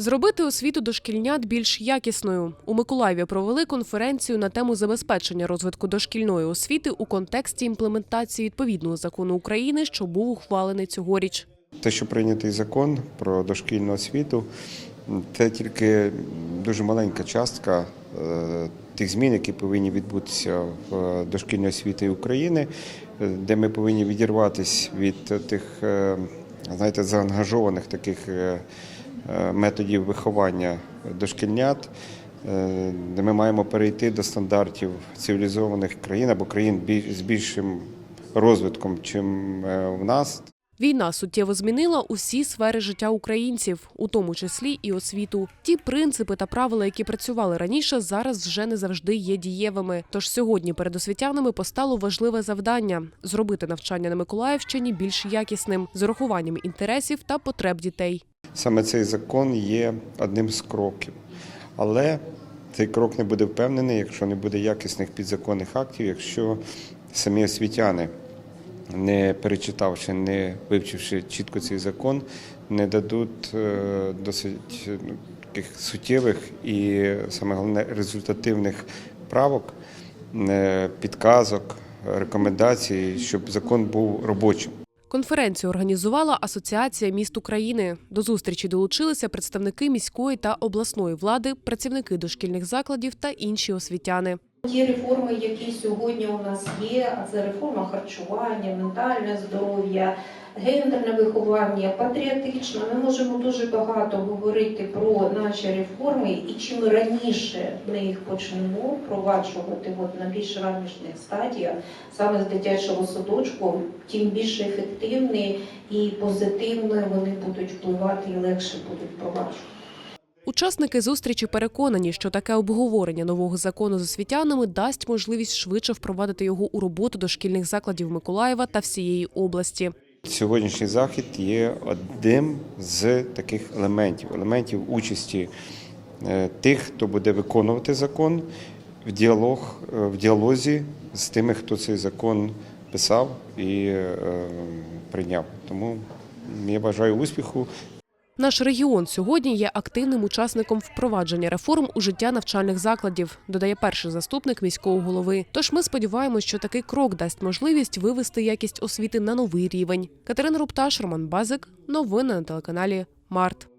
Зробити освіту дошкільнят більш якісною. У Миколаєві провели конференцію на тему забезпечення розвитку дошкільної освіти у контексті імплементації відповідного закону України, що був ухвалений цьогоріч. Те, що прийнятий закон про дошкільну освіту, це тільки дуже маленька частка е, тих змін, які повинні відбутися в дошкільній освіті України, е, де ми повинні відірватися від тих, е, знаєте, заангажованих таких методів виховання дошкільнят. е, Де ми маємо перейти до стандартів цивілізованих країн або країн з більшим розвитком, чим е, в нас. Війна суттєво змінила усі сфери життя українців, у тому числі і освіту. Ті принципи та правила, які працювали раніше, зараз вже не завжди є дієвими. Тож сьогодні перед освітянами постало важливе завдання зробити навчання на Миколаївщині більш якісним з урахуванням інтересів та потреб дітей. Саме цей закон є одним з кроків. Але цей крок не буде впевнений, якщо не буде якісних підзаконних актів, якщо самі освітяни, не перечитавши, не вивчивши чітко цей закон, не дадуть е, досить ну, таких суттєвих і саме головне результативних правок, е, підказок, рекомендацій, щоб закон був робочим. Конференцію організувала Асоціація міст України. До зустрічі долучилися представники міської та обласної влади, працівники дошкільних закладів та інші освітяни. Ті реформи, які сьогодні у нас є, а це реформа харчування, ментальне здоров'я, гендерне виховання, патріотичне. Ми можемо дуже багато говорити про наші реформи, і чим раніше ми їх почнемо впроваджувати от на більш ранішніх стадіях, саме з дитячого садочку, тим більш ефективні і позитивно вони будуть впливати і легше будуть впроваджувати. Учасники зустрічі переконані, що таке обговорення нового закону з освітянами дасть можливість швидше впровадити його у роботу дошкільних закладів Миколаєва та всієї області. Сьогоднішній захід є одним з таких елементів, елементів участі е, тих, хто буде виконувати закон в діалог е, в діалозі з тими, хто цей закон писав і е, прийняв. Тому я бажаю успіху. Наш регіон сьогодні є активним учасником впровадження реформ у життя навчальних закладів, додає перший заступник міського голови. Тож ми сподіваємось, що такий крок дасть можливість вивести якість освіти на новий рівень. Катерина Рупташ, Роман Базик. Новини на телеканалі Март.